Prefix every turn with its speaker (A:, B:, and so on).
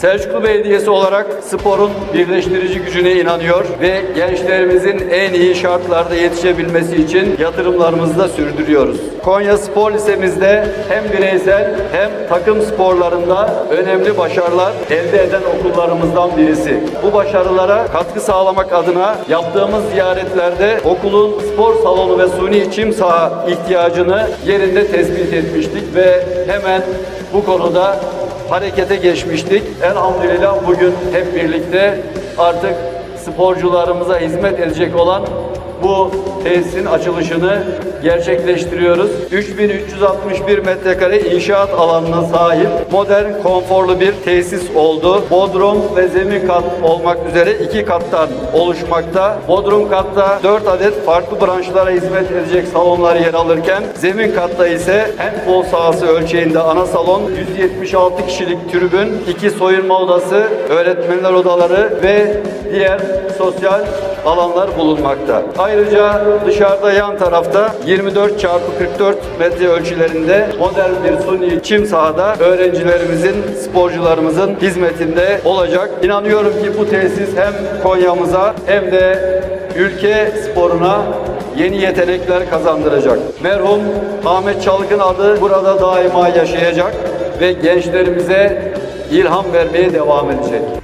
A: Selçuklu Belediyesi olarak sporun birleştirici gücüne inanıyor ve gençlerimizin en iyi şartlarda yetişebilmesi için yatırımlarımızı da sürdürüyoruz. Konya Spor Lisemizde hem bireysel hem takım sporlarında önemli başarılar elde eden okullarımızdan birisi. Bu başarılara katkı sağlamak adına yaptığımız ziyaretlerde okulun spor salonu ve suni çim saha ihtiyacını yerinde tespit etmiştik ve hemen bu konuda harekete geçmiştik. Elhamdülillah bugün hep birlikte artık sporcularımıza hizmet edecek olan bu tesisin açılışını gerçekleştiriyoruz. 3361 metrekare inşaat alanına sahip modern, konforlu bir tesis oldu. Bodrum ve zemin kat olmak üzere iki kattan oluşmakta. Bodrum katta 4 adet farklı branşlara hizmet edecek salonlar yer alırken zemin katta ise handbol sahası ölçeğinde ana salon, 176 kişilik tribün, iki soyunma odası, öğretmenler odaları ve diğer sosyal alanlar bulunmakta. Ayrıca dışarıda yan tarafta 24 çarpı 44 metre ölçülerinde modern bir suni çim sahada öğrencilerimizin, sporcularımızın hizmetinde olacak. İnanıyorum ki bu tesis hem Konya'mıza hem de ülke sporuna yeni yetenekler kazandıracak. Merhum Ahmet Çalık'ın adı burada daima yaşayacak ve gençlerimize ilham vermeye devam edecek.